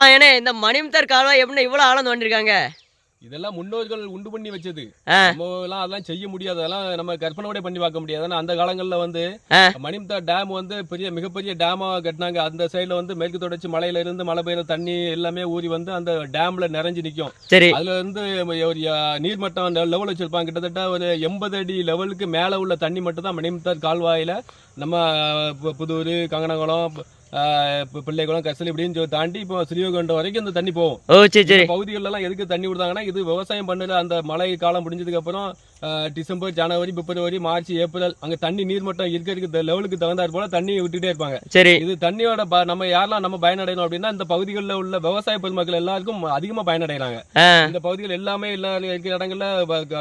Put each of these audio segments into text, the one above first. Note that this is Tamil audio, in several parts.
ஏன்னா இந்த மணிமுத்தார் கால்வாய் எப்படின்னா இவ்வளோ ஆழம் தோண்டிருக்காங்க? இதெல்லாம் முன்னோர்கள் உண்டு பண்ணி வச்சது. நம்ம எல்லாம் அதெல்லாம் செய்ய முடியாது. அதெல்லாம் நம்ம கற்பனை பண்ணி பார்க்க முடியாது. அந்த காலங்கள்ல வந்து. மணிமுத்தா டேம் வந்து பெரிய மிகப்பெரிய டேமா கட்டினாங்க. அந்த சைடுல வந்து மேற்கு தொடர்ச்சி மலையில இருந்து மழை பெய்யுற தண்ணி எல்லாமே ஊறி வந்து அந்த டேம்ல நிறைஞ்சு நிக்கும். சரி. அதுல இருந்து ஒரு நீர்மட்டம் லெவல் வச்சிருப்பாங்க. கிட்டத்தட்ட ஒரு எண்பது அடி லெவலுக்கு மேல உள்ள தண்ணி மட்டும் தான் மணிமுத்தார் கால்வாயில நம்ம புதூர் கங்கனகுளம் அஹ், பி- பிள்ளைக்குளம் கசலி இப்படின்னு தாண்டி இப்போ ஸ்ரீவைகுண்டம் வரைக்கும் இந்த தண்ணி போகும். ஓ சரி சரி. இந்த பகுதிகள்ல எல்லாம் எதுக்கு தண்ணி விடுதாங்கன்னா இது விவசாயம் பண்ணுற அந்த மழை காலம் முடிஞ்சதுக்கு அப்புறம் டிசம்பர் ஜனவரி பிப்ரவரி மார்ச் ஏப்ரல் அங்க தண்ணி நீர்மட்டம் இருக்க இருக்க லெவலுக்கு தகுந்தாற் போல தண்ணி விட்டுட்டே இருப்பாங்க. சரி. இது தண்ணியோட நம்ம யாரெல்லாம் நம்ம பயனடையணும் அப்படின்னா இந்த பகுதிகளில் உள்ள விவசாய பெருமக்கள் எல்லாருக்கும் அதிகமா பயனடைகிறாங்க இந்த பகுதிகள் எல்லாமே எல்லா இருக்கிற இடங்கள்ல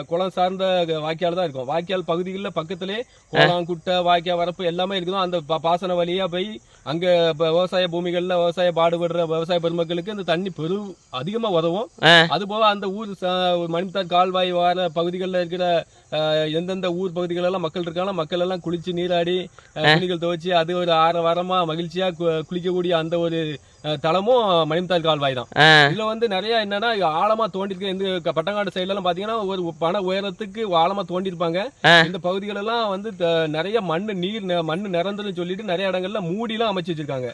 குளம் சார்ந்த வாய்க்கால் தான் இருக்கும். வாய்க்கால் பகுதிகளில் பக்கத்திலே குளம் குட்டை வாய்க்கால் வரப்பு எல்லாமே இருக்குதோ அந்த பாசன வழியா போய் அங்க விவசாய பூமிகள்ல விவசாய பாடுபடுற விவசாய பெருமக்களுக்கு இந்த தண்ணி பெரு அதிகமா உதவும். அது போக அந்த ஊர் மணிமுத்தார் கால்வாய் வார பகுதிகளில் இருக்கிற எந்தெந்த ஊர் பகுதிகளெல்லாம் மக்கள் இருக்காங்களோ மக்கள் எல்லாம் குளிச்சு நீராடி துணிகள் துவைச்சு அது ஒரு ஆற வாரமா மகிழ்ச்சியா குளிக்கக்கூடிய அந்த ஒரு அஹ், தலமும் மணிமுத்தார் கால்வாய் தான். இதுல வந்து நிறைய என்னன்னா ஆழமா தோண்டிருக்க இந்த பட்டங்காடு சைடுல எல்லாம் பாத்தீங்கன்னா ஒரு பண உயரத்துக்கு ஆழமா தோண்டிருப்பாங்க. இந்த பகுதிகள் எல்லாம் வந்து நிறைய மண்ணு நீர் நெ- மண்ணு நிறந்துன்னு சொல்லிட்டு நிறைய இடங்கள்ல மூடி எல்லாம் அமைச்சு வச்சிருக்காங்க.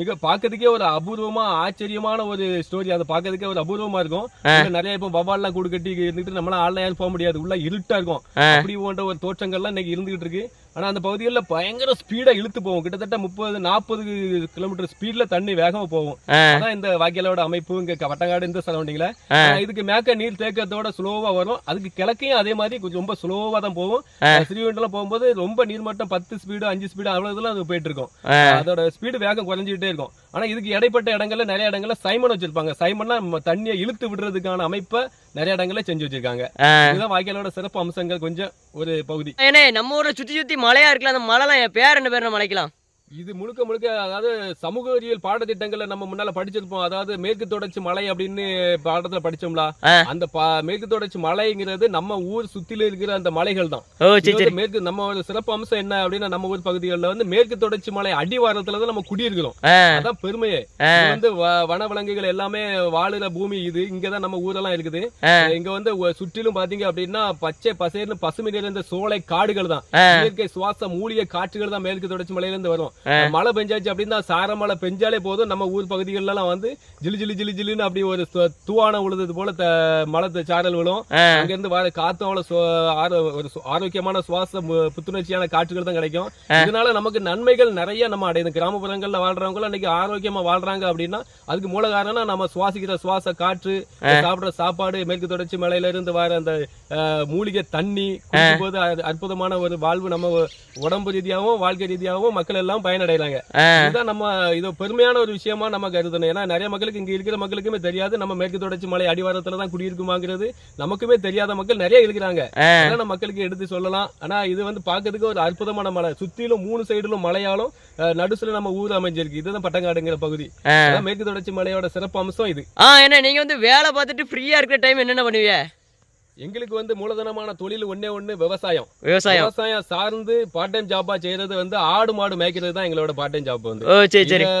மிக பாக்கிறதுக்கே ஒரு அபூர்வமா ஆச்சரியமான ஒரு ஸ்டோரி அதை பாக்கிறதுக்கே ஒரு அபூர்வமா இருக்கும். நிறைய இப்போ வவால்லாம் கூடு கட்டி இருந்துட்டு நம்மளால ஆள்ல யாரும் போக முடியாது. உள்ள இருட்டா இருக்கும். அப்படி போன்ற ஒரு தோற்றங்கள்லாம் இன்னைக்கு இருந்துகிட்டு இருக்கு. ஆனா அந்த பகுதிகளில் பயங்கர ஸ்பீடா இழுத்து போகும் கிட்டத்தட்ட முப்பது நாற்பது கிலோமீட்டர் ஸ்பீட்ல தண்ணி வேகமா போகும் ஆ. அதான் இந்த வாய்க்காலோட அமைப்பு இங்க வட்டங்காடு இந்த சரௌண்டிங்ல ஆ. இதுக்கு மேக்க நீர் தேக்கத்தோட ஸ்லோவா வரும் அதுக்கு கிழக்கையும் அதே மாதிரி கொஞ்சம் ரொம்ப ஸ்லோவா தான் போகும் ஆ. ஸ்ரீவெண்டெல்லாம் போகும்போது ரொம்ப நீர்மட்டம் பத்து ஸ்பீடு அஞ்சு ஸ்பீடு அவ்வளவு இதெல்லாம் அது போயிட்டு இருக்கும். அதோட ஸ்பீடு வேகம் குறைஞ்சிக்கிட்டே இருக்கும் ஆனா இதுக்கு இடைப்பட்ட இடங்கள்ல நிறைய இடங்கள்ல சைமன் வச்சிருப்பாங்க. சைமன்னா நம்ம தண்ணியை இழுத்து விடுறதுக்கான அமைப்பை நிறைய இடங்கள்ல செஞ்சு வச்சிருக்காங்க. இதுதான் வாய்க்காலோட சிறப்பு அம்சங்கள் கொஞ்சம் ஒரு பகுதி. ஏன்னா நம்ம ஊரை சுத்தி சுத்தி மலையா இருக்குல்ல அந்த மலைலாம் என் பேர் என்ன பேர் நம்ம மலைக்கலாம் இது முழுக்க முழுக்க அதாவது சமூக அறிவியல் பாடத்திட்டங்கள்ல நம்ம முன்னால படிச்சிருப்போம். அதாவது மேற்கு தொடர்ச்சி மலை அப்படின்னு பாடத்துல படிச்சோம்ல. அந்த மேற்கு தொடர்ச்சி மலைங்கிறது நம்ம ஊர் சுத்தில இருக்கிற அந்த மலைகள் தான். மேற்கு நம்ம சிறப்பு அம்சம் என்ன அப்படின்னா நம்ம ஊர் பகுதிகளில் வந்து மேற்கு தொடர்ச்சி மலை அடிவாரத்துல தான் நம்ம குடியிருக்கிறோம். அதான் பெருமையே. வந்து வ- வனவிலங்குகள் எல்லாமே வாழுற பூமி இது. இங்கதான் நம்ம ஊரெல்லாம் இருக்குது. இங்க வந்து சுற்றிலும் பாத்தீங்க அப்படின்னா பச்சை பசேர்னு பசுமை நிறைந்த சோலை காடுகள் தான். இயற்கை சுவாச மூலிகை காற்றுகள் தான் மேற்கு தொடர்ச்சி மலையில இருந்து வரும். மழை பெஞ்சாச்சு அப்படின்னா சார மழை பெஞ்சாலே போதும். நம்ம ஊர் பகுதிகள்ல எல்லாம் வந்து ஜிலு ஜிலு ஜிலு ஜிலுன்னு அப்படி ஒரு தூவானம் விழுந்தது போல மழை சாரல் விழும். அங்க இருந்து வர காத்தும் அவ்வளவு ஒரு ஆரோக்கியமான சுவாச புத்துணர்ச்சியான காற்றுகள் தான் கிடைக்கும். இதனால நமக்கு நன்மைகள் நிறைய நம்ம அடையுது கிராமப்புறங்கள்ல வாழ்றவங்க இன்னைக்கு ஆரோக்கியமா வாழ்றாங்க அப்படின்னா அதுக்கு மூல காரணம் நம்ம சுவாசிக்கிற சுவாச காற்று சாப்பிடுற சாப்பாடு மேற்கு தொடர்ச்சி மலையில இருந்து வர அந்த மூலிகை தண்ணி அற்புதமான ஒரு வாழ்வு நம்ம உடம்பு ரீதியாகவும் வாழ்க்கை ரீதியாகவும் மக்கள் எல்லாம் பயனடைறாங்க ஆ. இதுதான் நம்ம இது பெருமையான ஒரு விஷயமா நம்ம கருதணும். ஏன்னா நிறைய மக்களுக்கு இங்க இருக்கிற மக்களுக்குமே தெரியாது. நம்ம மேற்கு தொடர்ச்சி மலை அடிவாரத்துல தான் குடியிருக்குமாங்கிறது நமக்குமே தெரியாத மக்கள் நிறைய இருக்கிறாங்க. நம்ம மக்களுக்கு எடுத்து சொல்லலாம். ஆனா இது வந்து பாக்குறதுக்கு ஒரு அற்புதமான மலை. சுத்திலும் மூணு சைடுலும் மலையாலும் நடுசுல நம்ம ஊர் அமைஞ்சிருக்கு. இதுதான் பட்டங்காடுங்கிற பகுதி. மேற்கு தொடர்ச்சி மலையோட சிறப்பு அம்சம் இது. ஆ என்ன நீங்க வந்து வேலை பார்த்துட்டு ஃப்ரீயா இருக்கிற டைம் என்னென்ன பண்ணுவீங்க? எங்களுக்கு வந்து மூலதனமான தொழில் ஒண்ணே ஒண்ணு விவசாயம். விவசாயம். விவசாயம் சார்ந்து பார்ட் டைம் ஜாப்பா செய்யறது வந்து ஆடு மாடு மேய்க்கிறது தான் எங்களோட பார்ட் டைம் ஜாப் வந்து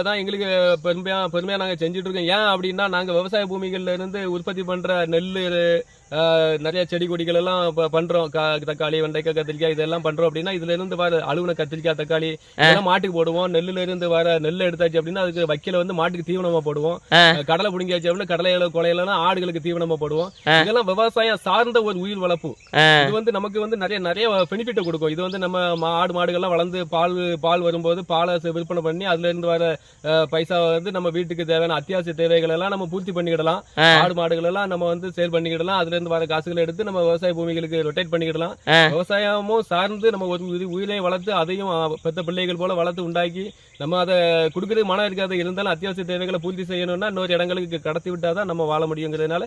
தான் எங்களுக்கு பெருமையா பெருமையா நாங்க செஞ்சுட்டு இருக்கோம். ஏன் அப்படின்னா நாங்க விவசாய பூமிகள்ல இருந்து உற்பத்தி பண்ற நெல் நிறைய செடி கொடிகள் எல்லாம் பண்றோம். கா- தக்காளி வெண்டைக்காய் கத்திரிக்காய் இதெல்லாம் பண்றோம் அப்படின்னா இதுல இருந்து வர அலுவன கத்திரிக்காய் தக்காளி இதெல்லாம் மாட்டுக்கு போடுவோம். நெல்லுல இருந்து வர நெல் எடுத்தாச்சு அப்படின்னா அதுக்கு வைக்கல வந்து மாட்டுக்கு தீவனமா போடுவோம். கடலை புடுங்கியாச்சு அப்படின்னா கடலை கொலையெல்லாம் ஆடுகளுக்கு தீவனமா போடுவோம். இதெல்லாம் விவசாயம் சார்ந்த ஒரு உயிர் வளர்ப்பு. இது வந்து நமக்கு வந்து நிறைய நிறைய பெனிஃபிட் கொடுக்கும். இது வந்து நம்ம ஆடு மாடுகள்லாம் வளர்ந்து பால் பால் வரும்போது பாலை விற்பனை பண்ணி அதுல இருந்து வர பைசா வந்து நம்ம வீட்டுக்கு தேவையான அத்தியாவசிய தேவைகள் எல்லாம் நம்ம பூர்த்தி பண்ணிக்கிடலாம். ஆடு மாடுகள் எல்லாம் நம்ம வந்து சேல் பண்ணிக்கிடலாம். அதுல இருந்து வர காசுகளை எடுத்து நம்ம விவசாய பூமிகளுக்கு ரொட்டேட் பண்ணிக்கிடலாம். விவசாயமும் சார்ந்து நம்ம உயிரையும் வளர்த்து அதையும் பெத்த பிள்ளைகள் போல வளர்த்து உண்டாக்கி நம்ம அதை கொடுக்கறது மனம் இருக்காது இருந்தாலும் அத்தியாவசிய தேவைகளை பூர்த்தி செய்யணும்னா இன்னொரு இடங்களுக்கு கடத்தி விட்டாதான் நம்ம வாழ முடியுங்கிறதுனால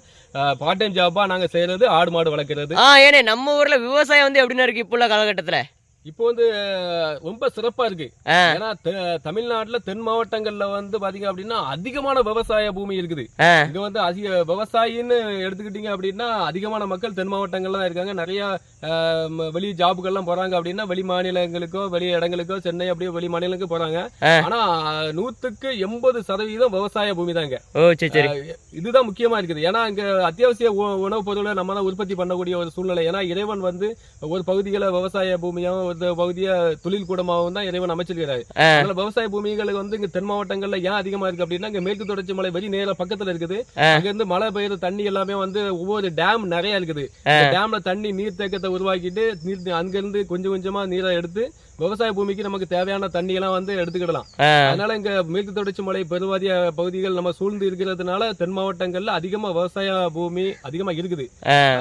பார்ட் டைம் ஜாப்பா நாங்க செய்யறது ஆடு மாடு வளர்க்கறது. ஆ ஏனே நம்ம ஊர்ல விவசாயம் வந்து எப்படின்னு இருக்கு இப்போ உள்ள காலகட்டத்துல? இப்போ வந்து ரொம்ப சிறப்பா இருக்கு. ஏன்னா தமிழ்நாட்டுல தென் மாவட்டங்கள்ல வந்து பாத்தீங்க அப்படின்னா அதிகமான விவசாய பூமி இருக்குது. இங்க வந்து அதிக விவசாயின்னு எடுத்துக்கிட்டீங்க அப்படின்னா அதிகமான மக்கள் தென் மாவட்டங்கள்ல தான் இருக்காங்க. நிறைய வெளி ஜாபுக்கெல்லாம் போறாங்க அப்படின்னா வெளி மாநிலங்களுக்கோ வெளி இடங்களுக்கோ சென்னை அப்படியே வெளி மாநிலங்களுக்கு போறாங்க. ஆனா நூத்துக்கு எண்பது சதவீதம் விவசாய பூமி தாங்க. இதுதான் முக்கியமா இருக்குது. ஏன்னா இங்க அத்தியாவசிய உணவுப் பொருளை நம்ம தான் உற்பத்தி பண்ணக்கூடிய ஒரு சூழ்நிலை. ஏன்னா இறைவன் வந்து ஒரு பகுதிகளை விவசாய பூமியாவும் ஒரு பகுதியை தொழில் கூடமாகவும் தான் இறைவன் அமைச்சிருக்கிறாரு. அதனால விவசாய பூமிகளுக்கு வந்து இங்க தென் மாவட்டங்கள்ல ஏன் அதிகமா இருக்கு அப்படின்னா இங்க மேற்கு தொடர்ச்சி மலை வெறி நேர பக்கத்துல இருக்குது. அங்க இருந்து மழை பெய்யுற தண்ணி எல்லாமே வந்து ஒவ்வொரு டேம் நிறைய இருக்குது டேம்ல தண்ணி நீர் தேக்கத்தை உருவாக்கிட்டு நீர் அங்க இருந்து கொஞ்சம் கொஞ்சமா நீரை எடுத்து விவசாய பூமிக்கு நமக்கு தேவையான தண்ணி எல்லாம் வந்து எடுத்துக்கிடலாம். அதனால இங்க மேற்கு தொடர்ச்சி மலை பெருவாரிய பகுதிகள் நம்ம சூழ்ந்து இருக்கிறதுனால தென் மாவட்டங்கள்ல அதிகமா விவசாய பூமி அதிகமா இருக்குது.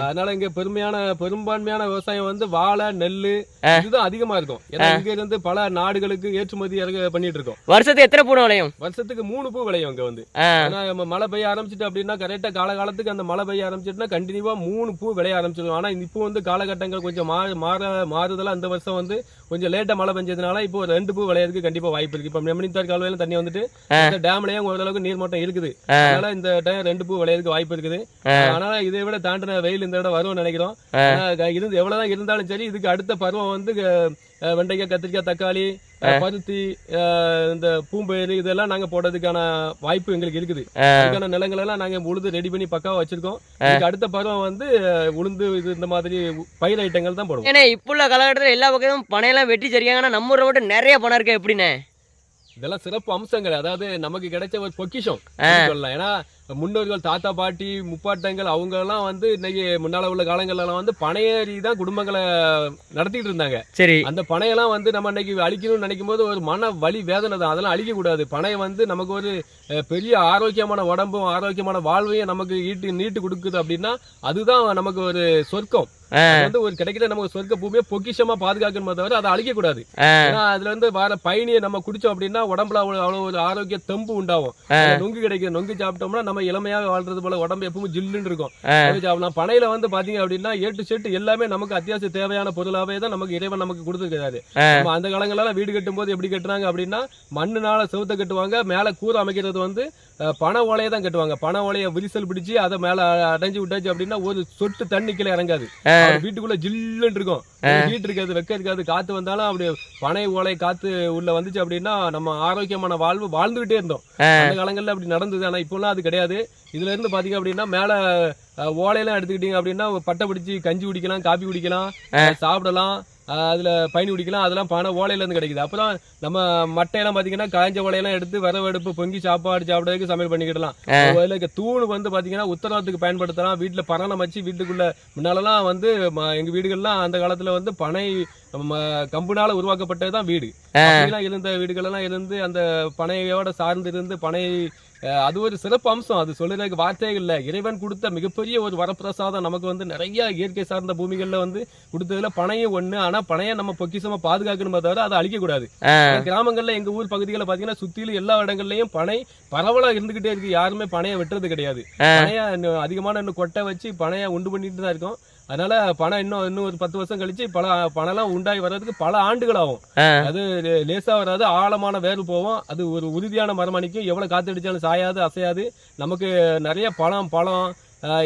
அதனால இங்க பெருமையான பெரும்பான்மையான விவசாயம் வந்து வாழை நெல்லு ஆ. இதுதான் அதிகமா இருக்கும். ஏன்னா இங்க இருந்து பல நாடுகளுக்கு ஏற்றுமதி இறக்க பண்ணிட்டு இருக்கோம். வருஷத்துக்கு எத்தனை பூனை விளையும்? வருஷத்துக்கு மூணு பூ விளையும் இங்க வந்து. ஏன்னா நம்ம மழை பெய்ய ஆரம்பிச்சிட்டு அப்படின்னா கரெக்டா காலகாலத்துக்கு அந்த மழை பெய்ய ஆரம்பிச்சிட்டுனா கண்டினியூவா மூணு பூ விளைய ஆரம்பிச்சிடும் ஆனா இப்போ வந்து காலகட்டங்கள் கொஞ்சம் மாற மாற மாறுதலா அந்த வருஷம் வந்து கொஞ்சம் லேட்டா மழை பெஞ்சதுனால இப்போ ரெண்டு பூ விளையறதுக்கு கண்டிப்பா வாய்ப்பு இருக்கு. இப்போ நெமனித்தார் கால்வாயில தண்ணி வந்துட்டு இந்த டேம்லயும் ஓரளவுக்கு நீர்மட்டம் இருக்குது. ஆ. அதனால இந்த டைம் ரெண்டு பூ விளையறதுக்கு வாய்ப்பு இருக்குது. ஆனா இதை விட தாண்டின வெயில் இந்த விட வரும்னு நினைக்கிறோம். இருந்து எவ்வளவுதான் இருந்தாலும் சரி இதுக்கு அடுத்த பருவம் வந்து வெண்டைக்காய் கத்திரிக்காய் தக்காளி பருத்தி இந்த பூம்பயிறு இதெல்லாம் நாங்க போடுறதுக்கான வாய்ப்பு எங்களுக்கு இருக்குது. அதுக்கான நிலங்கள் எல்லாம் நாங்க உழுது ரெடி பண்ணி பக்காவா வச்சிருக்கோம். அடுத்த பருவம் வந்து உளுந்து இது இந்த மாதிரி பயிர் ஐட்டங்கள் தான் போடுவோம். ஏன்னா இப்போ உள்ள காலகட்டத்தில் எல்லா பக்கமும் பனையெல்லாம் வெட்டி சரியாங்க. ஆனா நம்ம ஊரை மட்டும் நிறைய பணம் இருக்கா எப்படிண்ணே? இதெல்லாம் சிறப்பு அம்சங்கள். அதாவது நமக்கு கிடைச்ச ஒரு பொக்கிஷம். சொல்லலாம்? ஏன்னா முன்னோர்கள் தாத்தா பாட்டி முப்பாட்டங்கள் அவங்க எல்லாம் வந்து இன்னைக்கு முன்னால உள்ள காலங்கள்ல எல்லாம் வந்து பனையேறி தான் குடும்பங்களை நடத்திட்டு இருந்தாங்க. சரி. அந்த பனையெல்லாம் வந்து நம்ம இன்னைக்கு அழிக்கணும்னு நினைக்கும் போது ஒரு மன வலி வேதனை தான். அதெல்லாம் அழிக்க கூடாது பனை வந்து நமக்கு ஒரு பெரிய ஆரோக்கியமான உடம்பும் ஆரோக்கியமான வாழ்வையும் நமக்கு ஈட்டு நீட்டு கொடுக்குது அப்படின்னா அதுதான் நமக்கு ஒரு சொர்க்கம். வந்து ஒரு கிடைக்கிற நமக்கு சொர்க்க பூமியை பொக்கிஷமா பாதுகாக்கணுமே தவிர அதை அழிக்க கூடாது அதுல இருந்து வர பயணியை நம்ம குடிச்சோம் அப்படின்னா உடம்புல அவ்வளவு ஒரு ஆரோக்கிய தெம்பு உண்டாகும். நொங்கு கிடைக்கும் நொங்கு சாப்பிட்டோம்னா நம்ம இளமையாக வாழ்றது போல உடம்பு எப்பவும் ஜில்லுன்னு இருக்கும். சாப்பிடலாம் பனையில வந்து பாத்தீங்க அப்படின்னா ஏட்டு செட்டு எல்லாமே நமக்கு அத்தியாவசிய தேவையான பொருளாவே தான் நமக்கு இறைவன் நமக்கு கொடுத்துருக்காரு. நம்ம அந்த காலங்கள்லாம் வீடு கட்டும் போது எப்படி கட்டுறாங்க அப்படின்னா மண்ணுனால செவுத்த கட்டுவாங்க மேல கூரை அமைக்கிறது வந்து பனை ஓலையை தான் கட்டுவாங்க. பனை ஓலையை விரிசல் பிடிச்சு அதை மேல அடைஞ்சு விட்டாச்சு அப்படின்னா ஒரு சொட்டு தண்ணி கீழே இறங்காது. வீட்டுக்குள்ள ஜில்லுன்னு இருக்கும். ஹீட் இருக்காது வெக்க இருக்காது காத்து வந்தாலும் அப்படி பனை ஓலை காத்து உள்ள வந்துச்சு அப்படின்னா நம்ம ஆரோக்கியமான வாழ்வு வாழ்ந்துகிட்டே இருந்தோம். அந்த காலங்கள்ல அப்படி நடந்தது. ஆனா இப்போலாம் அது கிடையாது. இதுல இருந்து பாத்தீங்க அப்படின்னா மேல ஓலையெல்லாம் எடுத்துக்கிட்டீங்க அப்படின்னா பட்டை பிடிச்சி கஞ்சி குடிக்கலாம் காபி குடிக்கலாம் சாப்பிடலாம் அதுல பயணி குடிக்கலாம் அதெல்லாம் பனை ஓலையில இருந்து கிடைக்குது. அப்புறம் நம்ம மட்டையெல்லாம் பாத்தீங்கன்னா காய்ஞ்ச ஓலையெல்லாம் எடுத்து விறவெடுப்பு பொங்கி சாப்பாடு சாப்பிடறதுக்கு சமையல் பண்ணிக்கிடலாம் அதுல தூண் வந்து பாத்தீங்கன்னா உத்தரவாதத்துக்கு பயன்படுத்தலாம். வீட்டுல பரணம் வச்சு வீட்டுக்குள்ள முன்னாலலாம் வந்து ம- எங்க வீடுகள்லாம் அந்த காலத்துல வந்து பனை கம்புனால உருவாக்கப்பட்டது தான் வீடு அப்படிலாம் இருந்த வீடுகள் எல்லாம் இருந்து அந்த பனையோட சார்ந்து இருந்து பனை அது ஒரு சிறப்பு அம்சம். அது சொல்லுறதுக்கு வார்த்தைகள் இல்ல. இறைவன் கொடுத்த மிகப்பெரிய ஒரு வரப்பிரசாதம் நமக்கு வந்து நிறைய இயற்கை சார்ந்த பூமிகள்ல வந்து கொடுத்ததுல பனையும் ஒண்ணு. ஆனா பனையை நம்ம பொக்கிஷமா பாதுகாக்கணுமே தவிர அதை அழிக்க கூடாது ஆ. கிராமங்கள்ல எங்க ஊர் பகுதிகளில் பாத்தீங்கன்னா சுத்திலும் எல்லா இடங்கள்லயும் பனை பரவலா இருந்துகிட்டே இருக்கு. யாருமே பனையை வெட்டுறது கிடையாது. பனைய இன்னும் அதிகமான இன்னும் கொட்டை வச்சு பனையை உண்டு பண்ணிட்டு தான் இருக்கோம். அதனால பணம் இன்னும் இன்னும் ஒரு பத்து வருஷம் கழிச்சு பல பணம்லாம் உண்டாகி வர்றதுக்கு பல ஆண்டுகள் ஆகும். அது லேசா வராது ஆழமான வேறு போகும். அது ஒரு உறுதியான மரம் அணிக்கும் எவ்வளவு காத்தடிச்சாலும் சாயாது அசையாது. நமக்கு நிறைய பழம் பழம்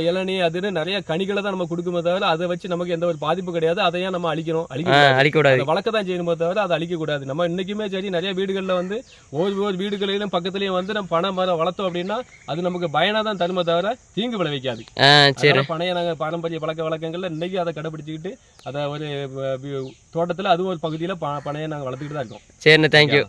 இளநீ அதுன்னு நிறைய கனிகளை தான் நம்ம கொடுக்குமே தவிர அதை வச்சு நமக்கு எந்த ஒரு பாதிப்பு கிடையாது. அதையே நம்ம அழிக்கணும் அழிக்க கூடாது. அழிக்கக்கூடாது. வளர்க்க தான் செய்யணுமே தவிர அதை அழிக்க கூடாது நம்ம இன்னைக்குமே சரி நிறைய வீடுகளில் வந்து ஒவ்வொரு ஒவ்வொரு வீடுகளிலும் பக்கத்துலயும் வந்து நம்ம பனை மரம் வளர்த்தோம் அப்படின்னா அது நமக்கு பயனா தான் தருமே தவிர தீங்கு விளைவிக்காது. சரி. பனைய நாங்க பாரம்பரிய பழக்க வழக்கங்கள்ல இன்னைக்கு அதை கடைபிடிச்சுக்கிட்டு அதை ஒரு தோட்டத்துல அதுவும் ஒரு பகுதியில பனையை நாங்க வளர்த்துக்கிட்டு தான் இருக்கோம். சரிண்ணே தேங்க்யூ